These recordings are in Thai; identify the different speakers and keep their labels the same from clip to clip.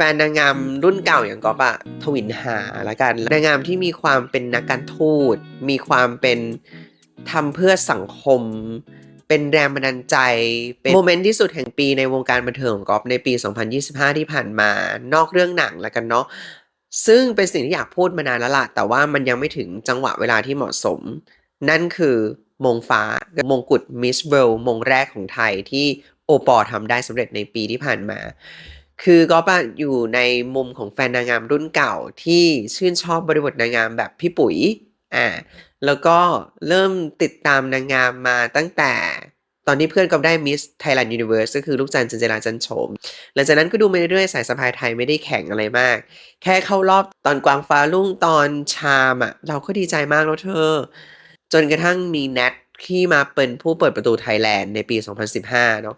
Speaker 1: แฟนนางงามรุ่นเก่าอย่างก๊อฟอะทวินหาละกันนางงามที่มีความเป็นนักการทูต มีความเป็นทำเพื่อสังคม เป็นแรงบันดาลใจ เป็นโมเมนต์ที่สุดแห่งปีในวงการบันเทิงของก๊อฟในปี 2025 ที่ผ่านมา นอกเรื่องหนังละกันเนาะซึ่งเป็นสิ่งที่อยากพูดมานานแล้วล่ะ แต่ว่ามันยังไม่ถึงจังหวะเวลาที่เหมาะสม นั่นคือมงฟ้ามงกุฎมิสเวลมงแรกของไทยที่โอปอทำได้สำเร็จในปีที่ผ่านมา คือก็ปะอยู่ในมุมของแฟนนางงามรุ่นเก่าที่ชื่นชอบบริบทนางงามแบบพี่ปุ๋ยอ่าแล้วก็เริ่มติดตามนางงามมาตั้งแต่ตอนที่เพื่อนก็ได้มิสไทยแลนด์ยูนิเวอร์สก็คือลูกจันทร์จันเจราจันโฉมหลังจากนั้นก็ดูมาเรื่อยๆสายสะพายไทยไม่ได้แข่งอะไรมาก แค่เข้ารอบตอนกวางฟ้าลุ่งตอนชามอะ เราก็ดีใจมากแล้วเธอ จนกระทั่งมีแนทที่มาเป็นผู้เปิดประตูไทยแลนด์ในปี 2015 เนาะ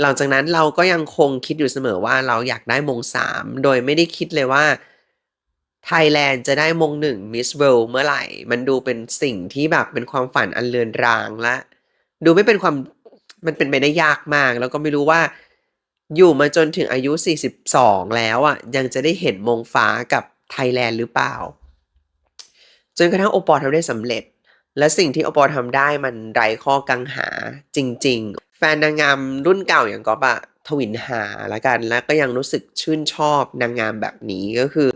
Speaker 1: หลังจากนั้นเราก็ยังคงคิดอยู่เสมอว่าเราอยากได้มงสามโดยไม่ได้คิดเลยว่าไทยแลนด์จะได้มงหนึ่งมิสเวลเมื่อไหร่ มันดูเป็นสิ่งที่แบบเป็นความฝันอันเลือนรางและ ดูไม่เป็นความมันเป็นไปได้ยากมาก แล้วก็ไม่รู้ว่า อยู่มาจนถึงอายุ 42 แล้วอะยังจะได้เห็นมงฟ้ากับไทยแลนด์หรือเปล่า จนกระทั่งโอปอลทำได้สำเร็จ และสิ่งที่โอปอลทำได้มันไร้ข้อกังหาจริง ๆ แฟนนางงามรุ่นเก่าอย่างก๊อฟอะทวินหาละกัน แล้วก็ยังรู้สึกชื่นชอบนางงามแบบนี้ก็คือ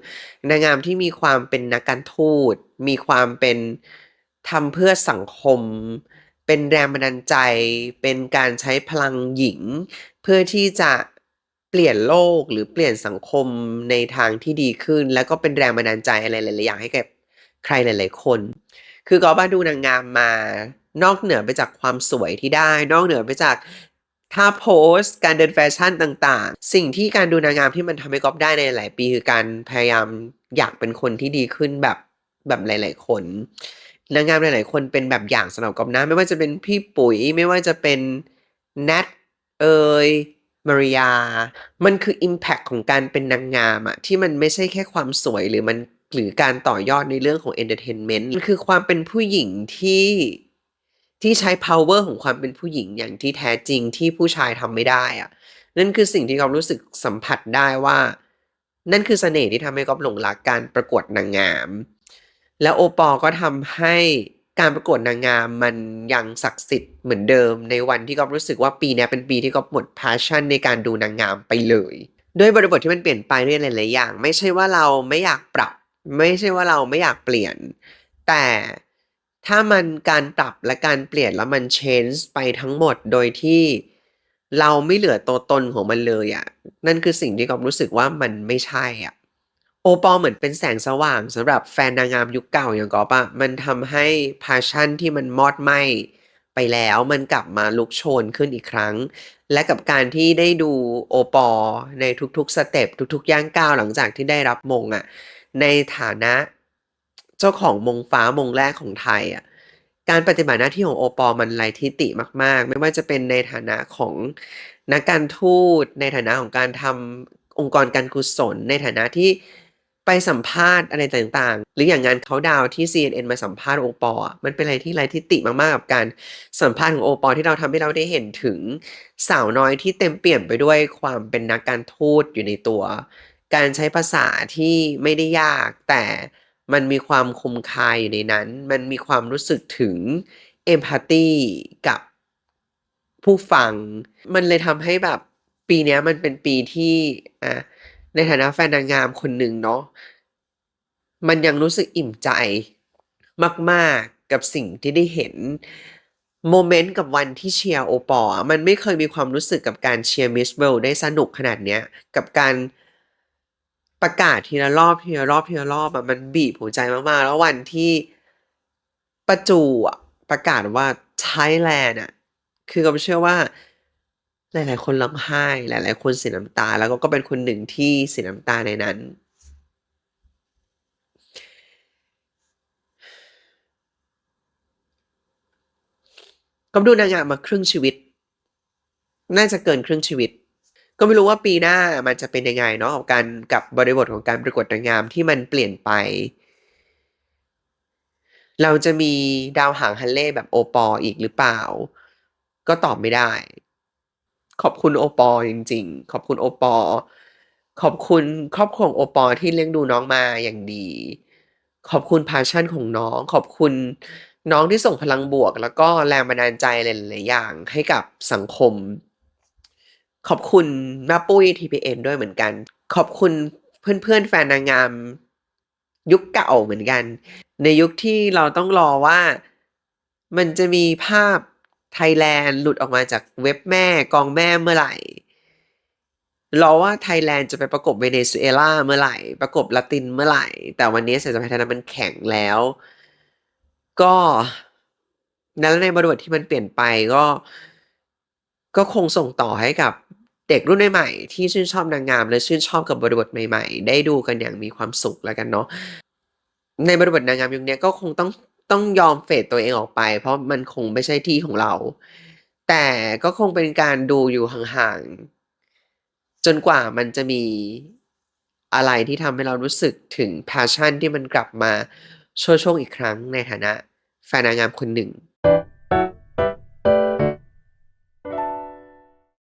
Speaker 1: นางงามที่มีความเป็นนักการทูต มีความเป็นทำเพื่อสังคม เป็นแรงบันดาลใจ เป็นการใช้พลังหญิง เพื่อที่จะเปลี่ยนโลกหรือเปลี่ยนสังคมในทางที่ดีขึ้น แล้วก็เป็นแรงบันดาลใจอะไรหลายๆอย่างให้กับใครหลาย ๆ คน คือก็บ้าดูนางงามมา นอกเหนือไปจากความสวยที่ได้ นอกเหนือไปจากท่าโพสต์การเดินแฟชั่นต่างๆ สิ่งที่การดูนางงามที่มันทำให้ก๊อฟได้ในหลายปีคือการพยายามอยากเป็นคนที่ดีขึ้นแบบแบบหลาย ๆ คนนางงามหลาย ๆ คนเป็นแบบอย่างสำหรับก๊อฟนะไม่ว่าจะเป็นพี่ปุ๋ยไม่ว่าจะเป็นแนทเอยมาริยา มันคือ Impact ของการเป็นนางงามอะที่มันไม่ใช่แค่ความสวยหรือมันหรือการต่อยอดในเรื่องของ Entertainment มันคือความเป็นผู้หญิงที่ ที่ใช้ power ของความเป็นผู้หญิงอย่างที่แท้จริงที่ผู้ชายทำไม่ได้อะนั่นคือสิ่งที่ก๊อฟรู้สึกสัมผัสได้ว่า นั่นคือเสน่ห์ที่ทำให้ก๊อฟหลงรักการประกวดนางงาม แล้วโอปอก็ทำให้การประกวดนางงามมันยังศักดิ์สิทธิ์เหมือนเดิมในวันที่ก๊อฟรู้สึกว่าปีนี้เป็นปีที่ก๊อฟหมด passion ในการดูนางงามไปเลย ด้วยบริบทที่มันเปลี่ยนไปด้วยหลายๆอย่าง ไม่ใช่ว่าเราไม่อยากปรับ ไม่ใช่ว่าเราไม่อยากเปลี่ยน แต่ ถ้ามันการปรับและการเปลี่ยนแล้วมัน change ไปทั้งหมดโดยที่เราไม่เหลือตัวตนของมันเลยอะนั่นคือสิ่งที่ก๊อฟรู้สึกว่ามันไม่ใช่อะโอปอลเหมือนเป็นแสงสว่างสำหรับแฟนนางงามยุคเก่าอย่างก๊อฟอะมันทำให้ passion ที่มันมอดไหม้ไปแล้วมันกลับมาลุกโชนขึ้นอีกครั้ง และกับการที่ได้ดูโอปอลในทุกๆสเต็ปทุกๆย่างก้าวหลังจากที่ได้รับมงอะในฐานะ เจ้าของมงฟ้ามงแรกของไทยอะการปฏิบัติหน้าที่ของโอปอมันไร้ทิฏฐิมาก ๆ ไม่ว่าจะเป็นในฐานะของนักการทูต ในฐานะของการทำองค์กรการกุศล ในฐานะที่ไปสัมภาษณ์อะไรต่างๆ หรืออย่างงานเขาดาวที่ CNN มาสัมภาษณ์โอปอมันเป็นอะไรที่ไร้ทิฏฐิมากๆกับการสัมภาษณ์ของโอปอที่เราทำให้เราได้เห็นถึงสาวน้อยที่เต็มเปี่ยมไปด้วยความเป็นนักการทูตอยู่ในตัว การใช้ภาษาที่ไม่ได้ยากแต่ มันมีความคมคายอยู่ในนั้น มันมีความรู้สึกถึง empathy กับผู้ฟัง มันเลยทำให้แบบปีนี้มันเป็นปีที่อ่าในฐานะแฟนนางงามคนหนึ่งเนาะมันยังรู้สึกอิ่มใจมาก ๆ กับสิ่งที่ได้เห็นโมเมนต์กับวันที่เชียร์โอปอมันไม่เคยมีความรู้สึกกับการเชียร์มิสเวลได้สนุกขนาดเนี้ย กับการ ประกาศทีละรอบทีละรอบทีละรอบอะมันบีบหัวใจมากๆ แล้ววันที่ประจูอะประกาศว่า Thailand อะคือก๊อฟเชื่อว่า หลาย ๆ คนร้องไห้ หลาย ๆ คนเสียน้ำตา แล้วก๊อฟก็เป็นคนหนึ่งที่เสียน้ำตาในนั้นก๊อฟดูนางงามมาครึ่งชีวิต น่าจะเกินครึ่งชีวิต ก็ไม่รู้ว่าปีหน้ามันจะเป็นยังไงเนาะกับการกับบริบทของการประกวดนางงามที่มันเปลี่ยนไป เราจะมีดาวหางฮันเล่แบบโอปอลอีกหรือเปล่า ก็ตอบไม่ได้ ขอบคุณโอปอลจริง ๆ ขอบคุณโอปอลขอบคุณครอบครัวโอปอล์ที่เลี้ยงดูน้องมาอย่างดี ขอบคุณ passion ของน้อง ขอบคุณน้องที่ส่งพลังบวก แล้วก็แรงบันดาลใจหลายๆอย่างให้กับสังคม ขอบคุณแม่ปุ้ย TPN ด้วยเหมือนกัน ขอบคุณเพื่อนๆแฟนนางงาม ยุคเก่าเหมือนกัน ในยุคที่เราต้องรอว่ามันจะมีภาพไทยแลนด์หลุดออกมาจากเว็บแม่กองแม่เมื่อไหร่รอว่าไทยแลนด์จะไปประกบเวเนซุเอลาเมื่อไหร่ ประกบละตินเมื่อไหร่ แต่วันนี้สายสัมพันธ์ไทยนั้นมันแข็งแล้ว ก็ แล้วในบริบทที่มันเปลี่ยนไปก็ ก็คงส่งต่อให้กับเด็กรุ่นใหม่ๆที่ชื่นชอบนางงามและชื่นชอบกับบริบทใหม่ๆ ได้ดูกันอย่างมีความสุขแล้วกันเนาะในบริบทนางงามยุคนี้ก็คงต้องต้องยอมเฟดตัวเองออกไป เพราะมันคงไม่ใช่ที่ของเรา แต่ก็คงเป็นการดูอยู่ห่างๆจนกว่ามันจะมีอะไรที่ทำให้เรารู้สึกถึง passion ที่มันกลับมาโชดช่วงอีกครั้งในฐานะแฟนนางงามคนหนึ่ง